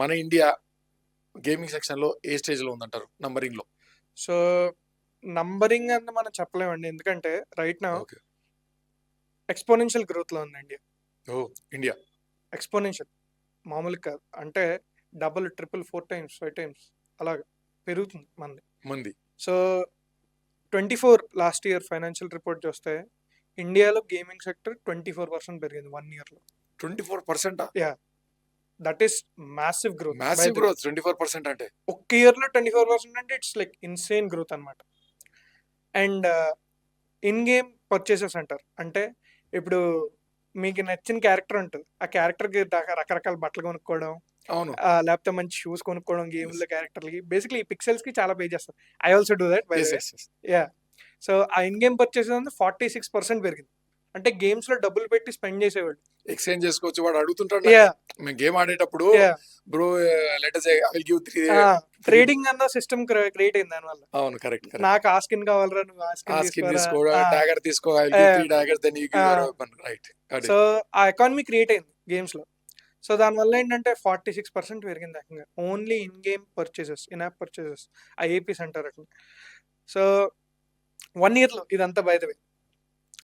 మన India gaming సెక్షన్లో ఏ స్టేజ్లో ఉందంటారు? నంబరింగ్లో. సో నంబరింగ్ అని మనం చెప్పలేమండి. ఎందుకంటే రైట్ నా ఎక్స్పోనెన్షియల్ గ్రోత్లో ఉంది ఇండియా ఓ ఇండియా. ఎక్స్పోనెన్షియల్ మామూలు కాదు. అంటే double triple four times five times అలాగా పెరుగుతుంది మనది. మంది. So twenty four last year financial report చూస్తే ఇండియాలో gaming sector twenty four percent పెరిగింది వన్ ఇయర్లో twenty four percent that is massive growth massive growth twenty four percent అంటే. ఒక్క ఇయర్లో ట్వంటీ ఫోర్ పర్సెంట్ అంటే ఇట్స్ లైక్ ఇన్సేన్ గ్రోత్ అనమాట and in game purchases అంటారు. అంటే ఇప్పుడు మీకు నచ్చిన క్యారెక్టర్ ఉంటుంది. ఆ క్యారెక్టర్కి రకరకాల బట్టలు కొనుక్కోవడం అవును. లేకపోతే మంచి షూస్ కొనుక్కోవడం గేమ్లో క్యారెక్టర్లకి బేసిక్లీ ఈ పిక్సెల్స్కి చాలా పే చేస్తారు. I also do that. Yeah so uh in game purchases అనేది ఫార్టీ సిక్స్ పర్సెంట్ పెరిగింది. అంటే గేమ్స్లో డబ్బులు పెట్టి స్పెండ్ చేసేవాళ్ళు ఎక్స్చేంజ్ చేసుకోవచ్చు వాడు అడుగుతుంటాడు మేము గేమ్ ఆడేటప్పుడు bro later I will give three trading అన్న సిస్టమ్ క్రియేట్ అయింది దానివల్ల అవును కరెక్ట్ నాకు ఆ స్కిన్ కావాలరా నువ్వు ఆ స్కిన్ తీసుకో డాగర్ తీసుకో daggers then right so uh economy create అయింది గేమ్స్లో. సో దానివల్ల ఏంటంటే ఫార్టీ సిక్స్ పర్సెంట్ పెరిగింది ఏకంగా only in game purchases in app purchases IAPs అంటారు అట్లా. సో వన్ ఇయర్లో ఇదంతా బయటవే